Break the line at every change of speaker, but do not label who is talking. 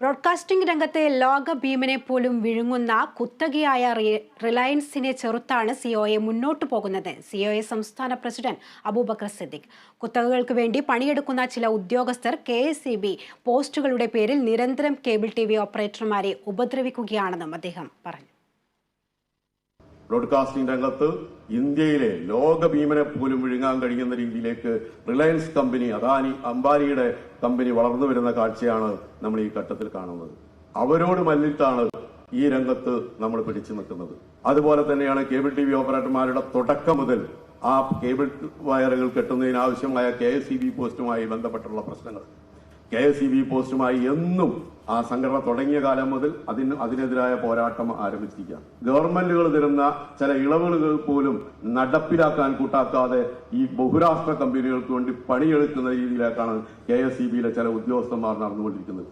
Broadcasting രംഗത്തെ ലോക ഭീമനെ പോലും വിഴുങ്ങുന്ന കുത്തകയായ റിലയൻസിനെ ചെറുത്താണ് സിഒയെ മുന്നോട്ടു പോകുന്നത്. സിഒയെ സംസ്ഥാന പ്രസിഡന്റ് അബൂബക്കർ സിദ്ദിഖ്. കുത്തകകൾക്ക് വേണ്ടി പണിയെടുക്കുന്ന ചില ഉദ്യോഗസ്ഥർ കെ പോസ്റ്റുകളുടെ പേരിൽ നിരന്തരം കേബിൾ ടി വി ഓപ്പറേറ്റർമാരെ ഉപദ്രവിക്കുകയാണെന്നും അദ്ദേഹം പറഞ്ഞു.
ബ്രോഡ്കാസ്റ്റിംഗ് രംഗത്ത് ഇന്ത്യയിലെ ലോക ഭീമനെ പോലും വിഴുങ്ങാൻ കഴിയുന്ന രീതിയിലേക്ക് റിലയൻസ് കമ്പനി അദാനി അംബാനിയുടെ കമ്പനി വളർന്നു വരുന്ന കാഴ്ചയാണ് നമ്മൾ ഈ ഘട്ടത്തിൽ കാണുന്നത്. അവരോട് മല്ലിട്ടാണ് ഈ രംഗത്ത് നമ്മൾ പിടിച്ചു നിൽക്കുന്നത്. അതുപോലെ തന്നെയാണ് കേബിൾ ടി വി ഓപ്പറേറ്റർമാരുടെ തുടക്കം മുതൽ ആ കേബിൾ വയറുകൾ കെട്ടുന്നതിനാവശ്യമായ കെ എസ് ഇ ബി പോസ്റ്റുമായി ബന്ധപ്പെട്ടുള്ള പ്രശ്നങ്ങൾ. കെ എസ് ഇ ബി പോസ്റ്റുമായി എന്നും ആ സംഘടന തുടങ്ങിയ കാലം മുതൽ അതിന് അതിനെതിരായ പോരാട്ടം ആരംഭിച്ചിരിക്കുകയാണ്. ഗവൺമെന്റുകൾ തരുന്ന ചില ഇളവുകൾ പോലും നടപ്പിലാക്കാൻ കൂട്ടാക്കാതെ ഈ ബഹുരാഷ്ട്ര കമ്പനികൾക്ക് വേണ്ടി പണിയെടുക്കുന്ന രീതിയിലേക്കാണ് കെ എസ് ഇ ബിയിലെ ചില ഉദ്യോഗസ്ഥന്മാർ നടന്നുകൊണ്ടിരിക്കുന്നത്.